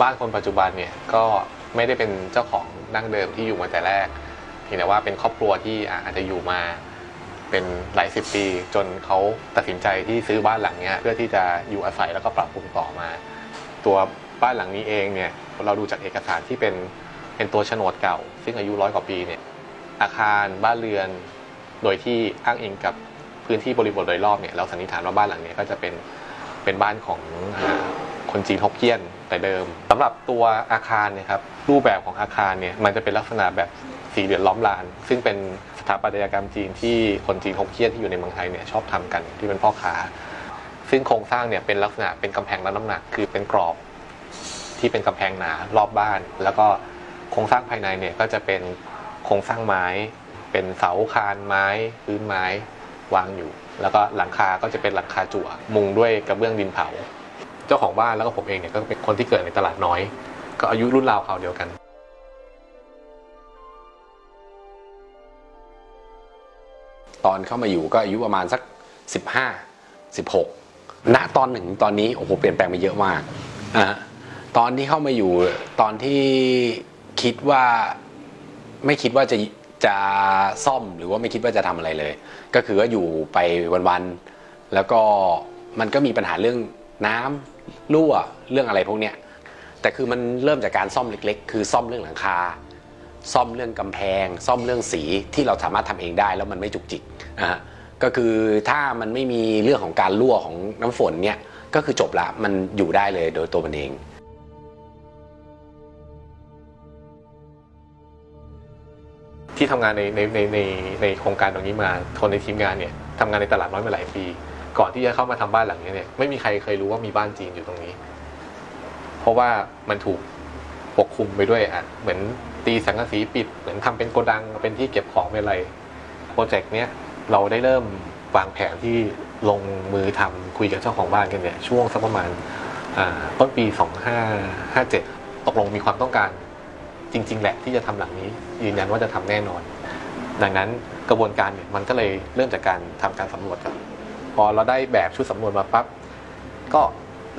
บ้านคนปัจจุบันเนี่ยก็ไม่ได้เป็นเจ้าของดั้งเดิมที่อยู่มาแต่แรกเพียงแต่ว่าเป็นครอบครัวที่อาจจะอยู่มาเป็นหลายสิบปี จนเขาตัดสินใจที่ซื้อบ้านหลังเนี้ยเพื่อที่จะอยู่อาศัยแล้วก็ปรับปรุงต่อมา ตัวบ้านหลังนี้เองเนี่ยเราดูจากเอกสารที่เป็นเป็นตัวโฉนดเก่า ซึ่งอายุร้อยกว่าปีเนี่ยอาคารบ้านเรือน โดยที่อ้างอิงกับพื้นที่บริบทโดยรอบเนี่ยเราสันนิษฐานว่าบ้านหลังนี้ก็จะเป็นเป็นบ้านของ คนจีนฮกเกี้ยนแต่เดิมสำหรับตัวอาคารเนี่ยครับรูปแบบของอาคารเนี่ยมันจะเป็นลักษณะแบบสี่เหลี่ยมล้อมลาน ซึ่งเป็นสถาปัตยกรรมจีนที่คนจีนฮกเกี้ยนที่อยู่ในเมืองไทยเนี่ยชอบทำกันที่เป็นพ่อค้า ซึ่งโครงสร้างเนี่ยเป็นลักษณะเป็นกำแพงรับน้ำหนัก คือเป็นกรอบที่เป็นกำแพงหนารอบบ้าน แล้วก็โครงสร้างภายในเนี่ยก็จะเป็นโครงสร้างไม้ เป็นเสาคานไม้พื้นไม้วางอยู่ แล้วก็หลังคาก็จะเป็นหลังคาจั่วมุงด้วยกระเบื้องดินเผา เจ้าของบ้านแล้วก็ผมเองเนี่ยก็เป็นคนที่เกิดในตลาดน้อย ก็อายุรุ่นราวคราวเดียวกันตอนเข้ามาอยู่ก็อายุประมาณสัก 15 16 ณตอนหนึ่งตอนนี้โอ้โหเปลี่ยนแปลงไปเยอะมากอะตอนที่เข้ามาอยู่ตอนที่คิดว่าไม่คิดว่าจะจะซ่อมหรือว่าไม่คิดว่าจะทำอะไรเลย ก็คือว่าอยู่ไปวันๆแล้วก็มันก็มีปัญหาเรื่องน้ำ รั่วเรื่องอะไรพวกเนี้ยแต่คือมันเริ่มจากการซ่อมเล็ก ๆ คือซ่อมเรื่องหลังคา ซ่อมเรื่องกำแพง ซ่อมเรื่องสีที่เราสามารถทำเองได้แล้วมันไม่จุกจิกนะฮะก็คือถ้ามันไม่มีเรื่องของการรั่วของน้ำฝนเนี่ยก็คือจบละมันอยู่ได้เลยโดยตัวมันเองที่ทำงานในในในในในโครงการตรงนี้มาคนในทีมงานเนี่ยทำงานในตลาดน้อยมาหลายปี ก่อนที่จะเข้ามาทำบ้านหลังนี้เนี่ยไม่มีใครเคยรู้ว่ามีบ้านจีนอยู่ตรงนี้ เพราะว่ามันถูกปกคลุมไปด้วยอะเหมือนตีสังกะสีปิด เหมือนทำเป็นโกดังเป็นที่เก็บของเป็นอะไรโปรเจกต์เนี้ยเราได้เริ่มวางแผนที่ลงมือทำคุยกับเจ้าของบ้านกันเนี่ยช่วงสักประมาณต้นปี 2557 ตกลงมีความต้องการจริง ๆ แหละที่จะทำหลังนี้ยืนยันว่าจะทำแน่นอน ดังนั้นกระบวนการเนี่ยมันก็เลยเริ่มจากการทำการสำรวจกัน พอเราได้แบบชุดสำนวนมาปั๊บก็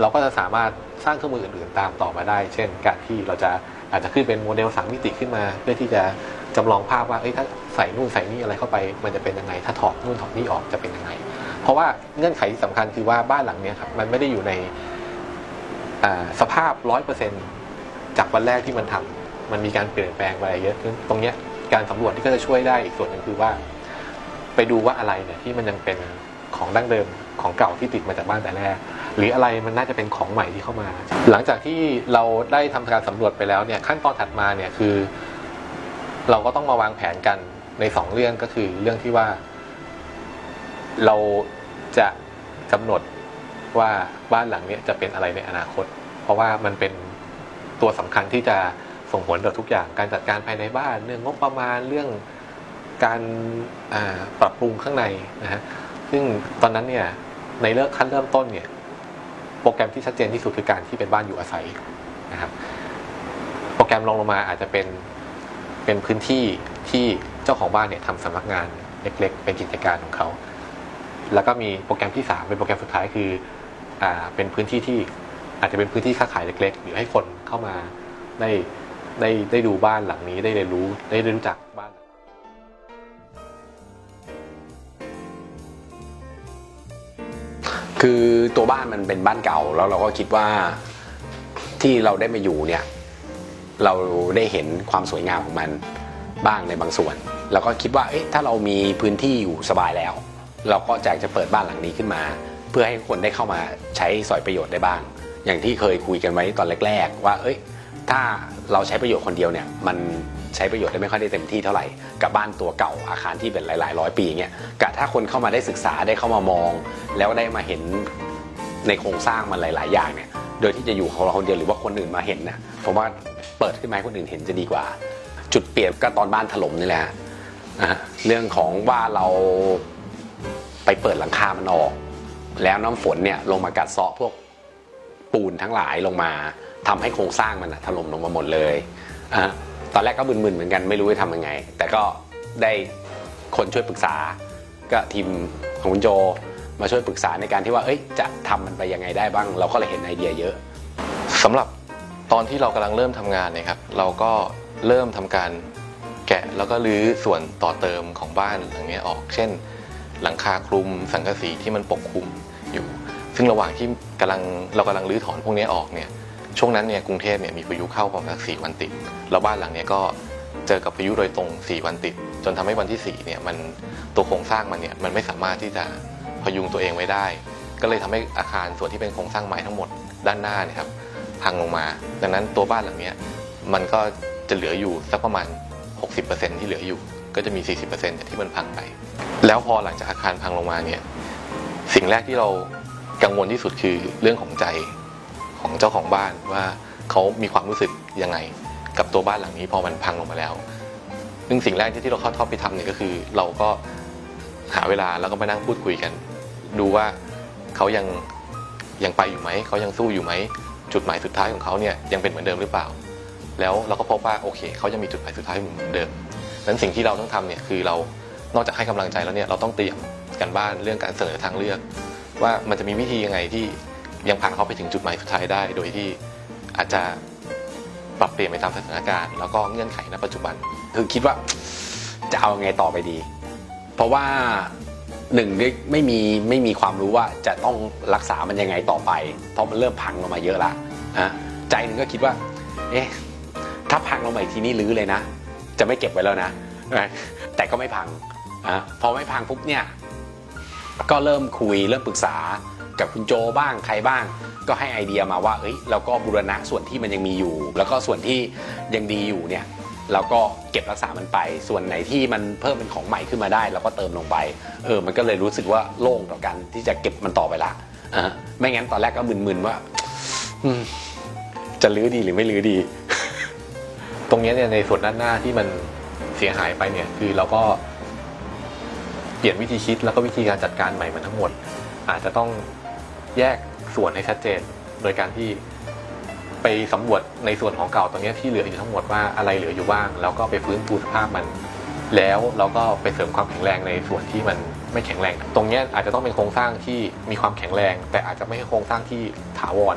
เราก็จะสามารถสร้างเครื่องมืออื่นๆ ตามต่อมาได้ เช่น การที่เราจะอาจจะขึ้นเป็นโมเดลสามมิติขึ้นมา เพื่อที่จะจำลองภาพว่าเอ้ยถ้าใส่นู่นใส่นี่อะไรเข้าไป มันจะเป็นยังไง ถ้าถอดนู่นถอดนี่ออกจะเป็นยังไง เพราะว่าเงื่อนไขที่สำคัญคือว่าบ้านหลังนี้ครับมันไม่ได้อยู่ในสภาพร้อยเปอร์เซ็นจากวันแรกที่มันทำมันมีการเปลี่ยนแปลงไปเยอะขึ้นตรงเนี้ยการสำรวจที่ก็จะช่วยได้อีกส่วนหนึ่งคือว่า ไปดูว่าอะไรเนี่ยที่มันยังเป็น ของดั้งเดิมของเก่าที่ติดมาจากบ้านแต่แรก หรืออะไรมันน่าจะเป็นของใหม่ที่เข้ามา หลังจากที่เราได้ทำการสำรวจไปแล้วเนี่ยขั้นตอนถัดมาเนี่ยคือ เราก็ต้องมาวางแผนกันในสองเรื่องก็คือเรื่องที่ว่า เราจะกำหนดว่าบ้านหลังนี้จะเป็นอะไรในอนาคต เพราะว่ามันเป็นตัวสำคัญที่จะส่งผลต่อทุกอย่างการจัดการภายในบ้าน เรื่องงบประมาณเรื่องการปรับปรุงข้างในนะฮะ ซึ่งตอนนั้นเนี่ยในเริ่มขั้นเริ่มต้นเนี่ยโปรแกรมที่ชัดเจนที่สุดคือการที่เป็นบ้านอยู่อาศัยนะครับ โปรแกรมรองลงมาอาจจะเป็นเป็นพื้นที่ที่เจ้าของบ้านเนี่ยทำสำนักงานเล็กๆ เป็นกิจการของเขา แล้วก็มีโปรแกรมที่ 3 เป็นโปรแกรมสุดท้ายคืออ่าเป็นพื้นที่ที่อาจจะเป็นพื้นที่ค้าขายเล็ก ๆ หรือให้คนเข้ามาได้ได้ได้ดูบ้านหลังนี้ได้เรียนรู้ได้ได้รู้จักบ้าน คือตัวบ้านมันเป็นบ้านเก่าแล้วเราก็คิดว่าที่เราได้มาอยู่เนี่ยเราได้เห็นความสวยงามของมันบ้างในบางส่วน แล้วก็คิดว่าเอ๊ะถ้าเรามีพื้นที่อยู่สบายแล้ว เราก็อยากจะเปิดบ้านหลังนี้ขึ้นมา เพื่อให้คนได้เข้ามาใช้สอยประโยชน์ได้บ้าง อย่างที่เคยคุยกันไว้ตอนแรก ๆ ว่า เอ้ยถ้า เราใช้ประโยชน์คนเดียวเนี่ยมันใช้ประโยชน์ได้ไม่ค่อยได้เต็มที่เท่าไหร่กับบ้านตัวเก่าอาคารที่เป็นหลาย ๆ ร้อยปีเงี้ยกะถ้าคนเข้ามาได้ศึกษาได้เข้ามามอง แล้วได้มาเห็นในโครงสร้างมันหลาย ๆ อย่างเนี่ยโดยที่จะอยู่ของเราคนเดียวหรือว่าคนอื่นมาเห็นนะผมว่าเปิดขึ้นมาให้คนอื่นเห็นจะดีกว่า จุดเปลี่ยนก็ตอนบ้านถล่มนี่แหละนะเรื่องของว่าเราไปเปิดหลังคามันออก แล้วน้ำฝนเนี่ยลงมากัดเซาะพวกปูนทั้งหลายลงมา ทำให้โครงสร้างมันถล่มลงมาหมดเลยอตอนแรกก็มึนๆเหมือนกันไม่รู้จะทำยังไง แต่ก็ได้คนช่วยปรึกษา ก็ทีมของคุณโจมาช่วยปรึกษาในการที่ว่าเอ้ยจะทำมันไปยังไงได้บ้าง เราก็เลยเห็นไอเดียเยอะสำหรับตอนที่เรากำลังเริ่มทำงานเนี่ยครับเราก็เริ่มทำการแกะแล้วก็รื้อส่วนต่อเติมของบ้านหลังนี้ออก เช่น หลังคาคลุมสังกะสีที่มันปกคลุมอยู่ ซึ่งระหว่างที่กำลังเรากำลังรื้อถอนพวกนี้ออกเนี่ย ช่วงนั้นเนี่ยกรุงเทพเนี่ยมีพายุเข้าประมาณสี่วันติดแล้วบ้านหลังเนี้ยก็เจอกับพายุโดยตรง 4 วันติด จนทำให้วันที่4เนี่ยมันตัวโครงสร้างมันเนี่ยมันไม่สามารถที่จะพยุงตัวเองไว้ได้ ก็เลยทำให้อาคารส่วนที่เป็นโครงสร้างไม้ทั้งหมดด้านหน้าเนี่ยครับพังลงมา ดังนั้นตัวบ้านหลังเนี้ยมันก็จะเหลืออยู่สักประมาณ 60%ที่เหลืออยู่ ก็จะมี 40%เนี่ยที่มันพังไป แล้วพอหลังจากอาคารพังลงมาเนี่ยสิ่งแรกที่เรากังวลที่สุดคือเรื่องของใจ ของเจ้าของบ้านว่าเขามีความรู้สึกยังไง กับตัวบ้านหลังนี้พอมันพังลงมาแล้วซึ่งสิ่งแรกที่ที่เราเข้าท็อปไปทำเนี่ยก็คือ เราก็หาเวลาแล้วก็มานั่งพูดคุยกัน ดูว่าเขายังยังไปอยู่ไหมเขายังสู้อยู่ไหมจุดหมายสุดท้ายของเขาเนี่ยยังเป็นเหมือนเดิมหรือเปล่า แล้วเราก็พบว่าโอเคเขายังมีจุดหมายสุดท้ายเหมือนเดิมนั้นสิ่งที่เราต้องทำเนี่ยคือเรานอกจากให้กำลังใจแล้วเนี่ยเราต้องเตรียมกันบ้านเรื่องการเสนอทางเลือก ว่ามันจะมีวิธียังไงที่ ยังพาเขาไปถึงจุดหมายสุดท้ายได้ โดยที่อาจจะปรับเปลี่ยนไปตามสถานการณ์แล้วก็เงื่อนไขณปัจจุบัน คือคิดว่าจะเอาไงต่อไปดี เพราะว่าหนึ่งไม่มีไม่มีความรู้ว่าจะต้องรักษามันยังไงต่อไป เพราะมันเริ่มพังลงมาเยอะละนะใจหนึ่งก็คิดว่า เอ๊ะถ้าพังลงมาอีกทีนี้รื้อเลยนะ จะไม่เก็บไว้แล้วนะแต่ก็ไม่พังอะพอไม่พังปุ๊บเนี่ย ก็เริ่มคุยเริ่มปรึกษา กับคุณโจบ้างใครบ้าง ก็ให้ไอเดียมาว่า เอ้ยเราก็บูรณะส่วนที่มันยังมีอยู่ แล้วก็ส่วนที่ยังดีอยู่เนี่ยเราก็เก็บรักษามันไป ส่วนไหนที่มันเพิ่มเป็นของใหม่ขึ้นมาได้ เราก็เติมลงไป เออ มันก็เลยรู้สึกว่าโล่งต่อกันที่จะเก็บมันต่อไปละอะไม่งั้นตอนแรกก็มึนๆว่าอืมจะรื้อดีหรือไม่รื้อดี ตรงเนี้ยเนี่ยในส่วนด้านหน้าที่มันเสียหายไปเนี่ยคือเราก็เปลี่ยนวิธีคิดแล้วก็วิธีการจัดการใหม่มันทั้งหมด อาจจะต้อง แยกส่วนให้ชัดเจน โดยการที่ไปสำรวจในส่วนของเก่าตรงนี้ที่เหลืออยู่ทั้งหมดว่าอะไรเหลืออยู่บ้าง แล้วก็ไปฟื้นฟูสภาพมัน แล้วเราก็ไปเสริมความแข็งแรงในส่วนที่มันไม่แข็งแรง ตรงนี้อาจจะต้องเป็นโครงสร้างที่มีความแข็งแรง แต่อาจจะไม่ใช่โครงสร้างที่ถาวร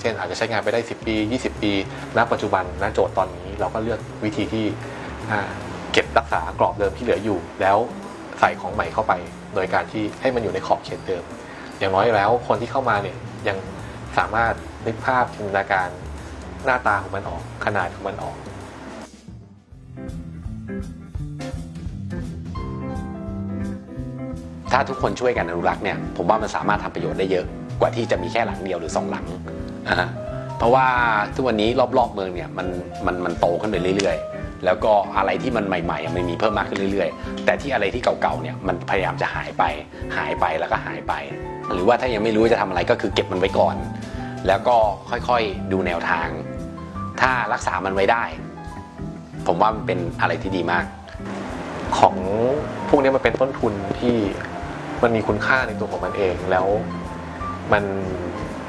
เช่นอาจจะใช้งานไปได้ 10 ปี 20 ปี ณ ปัจจุบัน ณ โจทย์ตอนนี้เราก็เลือกวิธีที่เก็บรักษากรอบเดิมที่เหลืออยู่ แล้วใส่ของใหม่เข้าไป โดยการที่ให้มันอยู่ในขอบเขตเดิม อย่างน้อยแล้ว คนที่เข้ามาเนี่ยยังสามารถนึกภาพจินตนาการหน้าตาของมันออก ขนาดของมันออก ถ้าทุกคนช่วยกันอนุรักษ์เนี่ยผมว่ามันสามารถทำประโยชน์ได้เยอะกว่าที่จะมีแค่หลังเดียวหรือสองหลังอ่าฮะเพราะว่าทุกวันนี้รอบๆเมืองเนี่ยมันมันมันโตขึ้นไปเรื่อยๆ แล้วก็อะไรที่มันใหม่ๆมันมีเพิ่มมากขึ้นเรื่อยๆ แต่ที่อะไรที่เก่าๆเนี่ยมันพยายามจะหายไป หายไปแล้วก็หายไป หรือว่าถ้ายังไม่รู้จะทำอะไรก็คือเก็บมันไว้ก่อน แล้วก็ค่อยๆดูแนวทาง ถ้ารักษามันไว้ได้ ผมว่ามันเป็นอะไรที่ดีมาก ของพวกนี้มันเป็นต้นทุนที่มันมีคุณค่าในตัวของมันเองแล้วมัน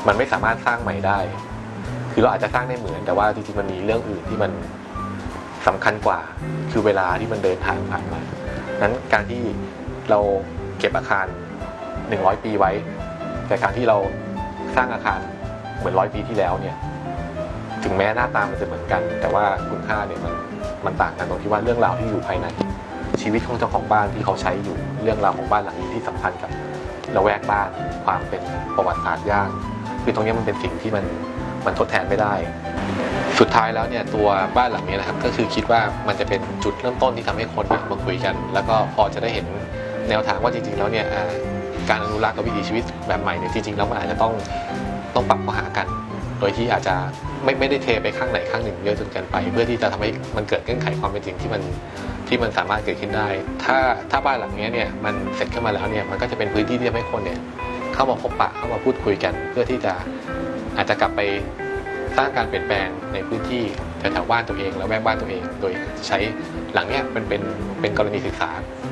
มันไม่สามารถสร้างใหม่ได้ คือเราอาจจะสร้างได้เหมือนแต่ว่าจริงๆมันมีเรื่องอื่นที่มัน สำคัญกว่าคือเวลาที่มันเดินทางผ่านมานั้นการที่เราเก็บอาคาร 100 ปีไว้ แต่การที่เราสร้างอาคารเหมือนร้อยปีที่แล้วเนี่ยถึงแม้หน้าตามันจะเหมือนกัน แต่ว่าคุณค่าเนี่ยมันมันต่างกันตรงที่ว่าเรื่องราวที่อยู่ภายใน ชีวิตของเจ้าของบ้านที่เขาใช้อยู่เรื่องราวของบ้านหลังนี้ที่สัมพันธ์กับละแวกบ้านความเป็นประวัติศาสตร์ย่างคือตรงนี้มันเป็นสิ่งที่มัน มันทดแทนไม่ได้ สุดท้ายแล้วเนี่ยตัวบ้านหลังนี้นะครับก็คือคิดว่ามันจะเป็นจุดเริ่มต้นที่ทำให้คนนี่ยมาคุยกัน แล้วก็พอจะได้เห็นแนวทางว่าจริง ๆ แล้วเนี่ยการอนุรักษ์กับวิถีชีวิตแบบใหม่เนี่ยจริงๆแล้วมันอาจจะต้องต้องปรับเข้าหากัน โดยที่อาจจะไม่ไม่ได้เทไปข้างไหนข้างหนึ่งเยอะจนเกินไป เพื่อที่จะทำให้มันเกิดเงื่อนไขความเป็นจริงที่มันที่มันสามารถเกิดขึ้นได้ ถ้าถ้าบ้านหลังนี้เนี่ยมันเสร็จขึ้นมาแล้วเนี่ยมันก็จะเป็นพื้นที่ที่ทำให้คนเนี่ยเข้ามาพบปะเข้ามาพูดคุยกัน เพื่อที่จะ อาจจะกลับไปสร้างการเปลี่ยนแปลงในพื้นที่แถวๆบ้านตัวเองแล้วแวกบ้านตัวเอง โดยใช้หลังเนี้ยเป็นเป็นเป็นกรณีศึกษา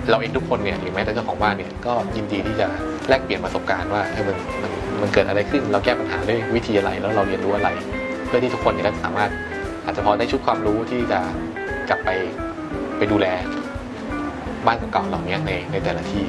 เราเองทุกคนเนี่ยหรือแม้แต่เจ้าของบ้านเนี่ยก็ยินดีที่จะแลกเปลี่ยนประสบการณ์ว่าเออมันมันมันเกิดอะไรขึ้น เราแก้ปัญหาด้วยวิธีอะไรแล้วเราเรียนรู้อะไร เพื่อที่ทุกคนเนี่ยจะสามารถอาจจะพอได้ชุดความรู้ที่จะกลับไปไปดูแลบ้านเก่าๆเหล่านี้ในในแต่ละที่